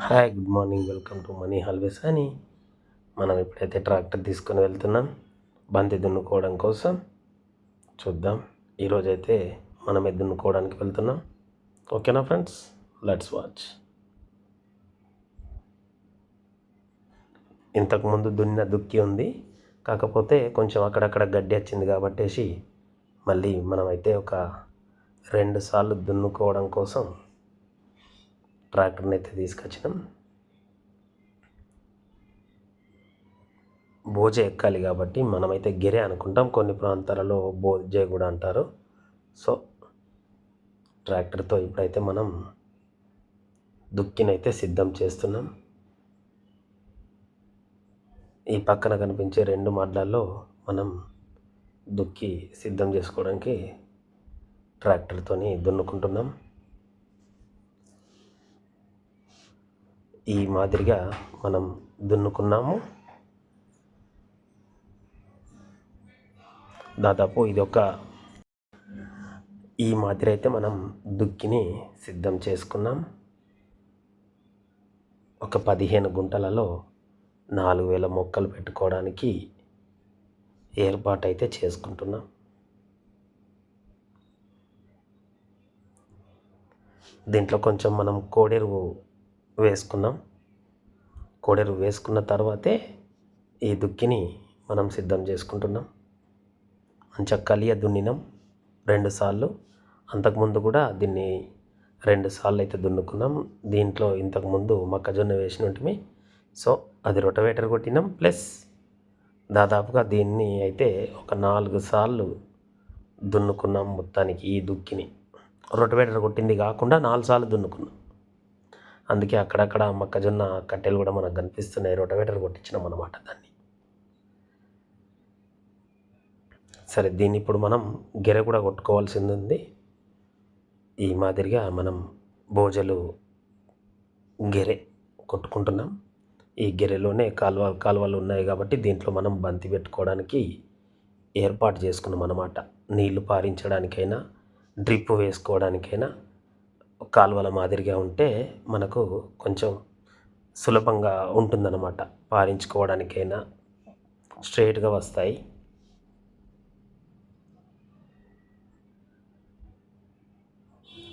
Hi good morning. Welcome to money హల్వేస్ అని మనం ఇప్పుడైతే ట్రాక్టర్ తీసుకొని వెళ్తున్నాం. బంతి దున్నుకోవడం కోసం చూద్దాం. ఈరోజైతే మనమే దున్నుకోవడానికి వెళ్తున్నాం. ఓకేనా ఫ్రెండ్స్? Let's watch. ఇంతకుముందు దున్న దుక్కి ఉంది. కాకపోతే కొంచెం అక్కడక్కడ గడ్డి వచ్చింది కాబట్టేసి మళ్ళీ మనమైతే ఒక రెండు సార్లు దున్నుకోవడం కోసం ట్రాక్టర్ని అయితే తీసుకొచ్చినాం. బోజ ఎక్కాలి కాబట్టి మనమైతే గిరే అనుకుంటాం. కొన్ని ప్రాంతాలలో బోజే కూడా అంటారు. సో ట్రాక్టర్తో ఇప్పుడైతే మనం దుక్కినైతే సిద్ధం చేస్తున్నాం. ఈ పక్కన కనిపించే రెండు మడ్లల్లో మనం దుక్కి సిద్ధం చేసుకోవడానికి ట్రాక్టర్తోని దున్నుకుంటున్నాం. ఈ మాదిరిగా మనం దున్నుకున్నాము. దాదాపు ఇది ఒక ఈ మాదిరి అయితే మనం దుక్కిని సిద్ధం చేసుకున్నాం. ఒక పదిహేను గుంటలలో నాలుగు వేల మొక్కలు పెట్టుకోవడానికి ఏర్పాటు అయితే చేసుకుంటున్నాం. దీంట్లో కొంచెం మనం కోడెరువు వేసుకున్నాం. కోడెరు వేసుకున్న తర్వాతే ఈ దుక్కిని మనం సిద్ధం చేసుకుంటున్నాం. మంచిగా కలియ దున్నినాం రెండుసార్లు అంతకుముందు కూడా దీన్ని రెండు సార్లు అయితే దున్నుకున్నాం. దీంట్లో ఇంతకుముందు మొక్కజొన్న వేసినట్టుమి సో అది రొటవేటర్ కొట్టినాం. ప్లస్ దాదాపుగా దీన్ని అయితే ఒక నాలుగు సార్లు దున్నుకున్నాం మొత్తానికి ఈ దుక్కిని. రొటవేటర్ కొట్టింది కాకుండా నాలుగు సార్లు దున్నుకున్నాం. అందుకే అక్కడక్కడ మొక్కజొన్న కట్టెలు కూడా మనకు కనిపిస్తున్నాయి. రొటవేటర్ కొట్టించినాం అన్నమాట దాన్ని. సరే దీన్ని ఇప్పుడు మనం గెరె కూడా కొట్టుకోవాల్సింది ఉంది. ఈ మాదిరిగా మనం భోజలు గెరె కొట్టుకుంటున్నాం. ఈ గెరెలోనే కాలువ కాలువలు ఉన్నాయి కాబట్టి దీంట్లో మనం బంతి పెట్టుకోవడానికి ఏర్పాటు చేసుకున్నాం అన్నమాట. నీళ్ళు పారించడానికైనా డ్రిప్ వేసుకోవడానికైనా కాలువల మాదిరిగా ఉంటే మనకు కొంచెం సులభంగా ఉంటుందన్నమాట. పారించుకోవడానికైనా స్ట్రైట్గా వస్తాయి.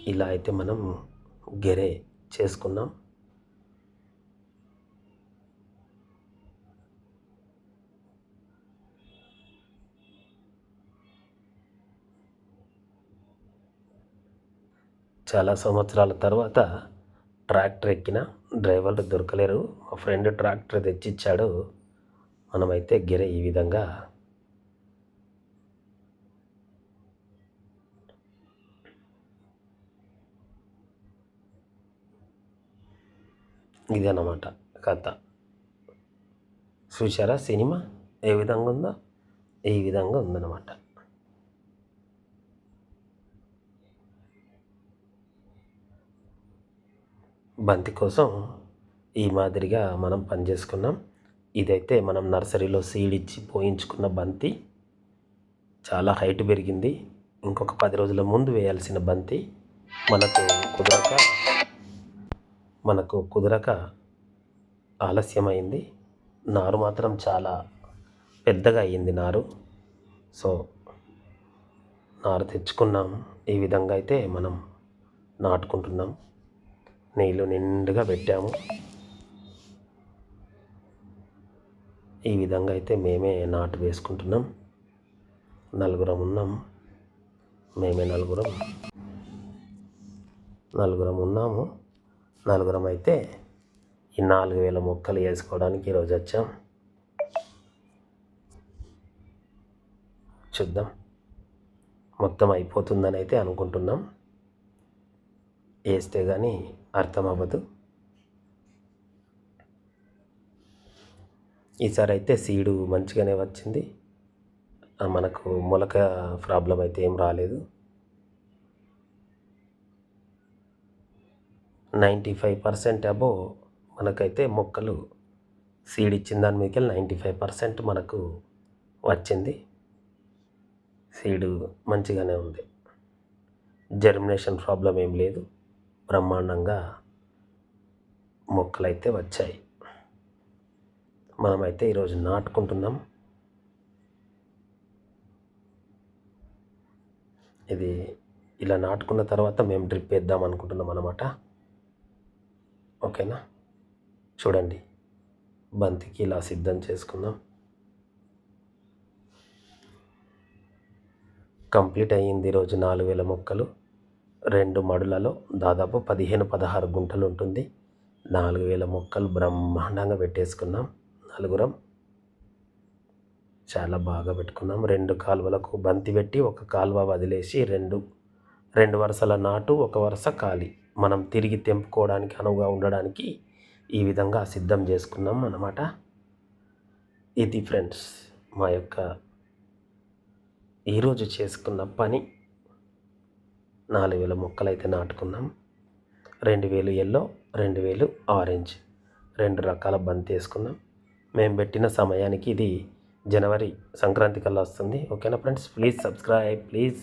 ఇలా అయితే మనం గెరే చేసుకున్నాం. చాలా సంవత్సరాల తర్వాత ట్రాక్టర్ ఎక్కిన డ్రైవర్లు దొరకలేరు. మా ఫ్రెండ్ ట్రాక్టర్ తెచ్చిచ్చాడు. మనమైతే గిర ఈ విధంగా ఇదన్నమాట కథ. చూసారా సినిమా ఏ విధంగా ఉందో? ఈ విధంగా ఉందన్నమాట. బంతి కోసం ఈ మాదిరిగా మనం పనిచేసుకున్నాం. ఇదైతే మనం నర్సరీలో సీడ్ ఇచ్చి పోయించుకున్న బంతి. చాలా హైట్ పెరిగింది. ఇంకొక పది రోజుల ముందు వేయాల్సిన బంతి. మనకు కుదరక మనకు కుదరక ఆలస్యమైంది. నారు మాత్రం చాలా పెద్దగా అయ్యింది నారు. సో నారు తెచ్చుకున్నాం. ఈ విధంగా అయితే మనం నాటుకుంటున్నాం. నీళ్ళు నిండుగా పెట్టాము. ఈ విధంగా అయితే మేమే నాటు వేసుకుంటున్నాం. నలుగురం ఉన్నాం. మేమే నలుగురం నలుగురం ఉన్నాము. నలుగురం అయితే ఈ నాలుగు వేల మొక్కలు వేసుకోవడానికి ఈరోజు వచ్చాం. చూద్దాం. మొత్తం అయిపోతుందని అయితే అనుకుంటున్నాం. వేస్తే కానీ అర్థం అవ్వదు ఈసారి అయితే సీడు మంచిగానే వచ్చింది. మనకు మొలక ప్రాబ్లం అయితే ఏం రాలేదు. నైంటీ ఫైవ్ పర్సెంట్ అబో మనకైతే మొక్కలు సీడ్ ఇచ్చిన దాని మీదకి నైంటీ ఫైవ్ పర్సెంట్ మనకు వచ్చింది. సీడు మంచిగానే ఉంది. జర్మినేషన్ ప్రాబ్లం ఏం లేదు. బ్రహ్మాండంగా మొక్కలైతే వచ్చాయి. మనమైతే ఈరోజు నాటుకుంటున్నాం. ఇది ఇలా నాటుకున్న తర్వాత మేము డ్రిప్ వేద్దాం అనుకుంటున్నాం అనమాట ఓకేనా? చూడండి. బంతికి ఇలా సిద్ధం చేసుకుందాం. కంప్లీట్ అయ్యింది ఈరోజు నాలుగు వేల మొక్కలు. రెండు మడులలో దాదాపు పదిహేను పదహారు గుంటలు ఉంటుంది. నాలుగు వేల మొక్కలు బ్రహ్మాండంగా పెట్టేసుకున్నాం. నలుగురం చాలా బాగా పెట్టుకున్నాం. రెండు కాలువలకు బంతి పెట్టి ఒక కాలువ వదిలేసి రెండు రెండు వరుసల నాటు ఒక వరుస ఖాళీ. మనం తిరిగి తెంపుకోవడానికి అనువుగా ఉండడానికి ఈ విధంగా సిద్ధం చేసుకున్నాం అన్నమాట. ఇది ఫ్రెండ్స్ మా యొక్క ఈరోజు చేసుకున్న పని. నాలుగు వేల మొక్కలు అయితే నాటుకున్నాం రెండు వేలు ఎల్లో రెండు వేలు ఆరెంజ్. రెండు రకాల బంతి వేసుకున్నాం మేము పెట్టిన సమయానికి ఇది జనవరి సంక్రాంతి కల్లా వస్తుంది. ఓకేనా ఫ్రెండ్స్? Please subscribe please.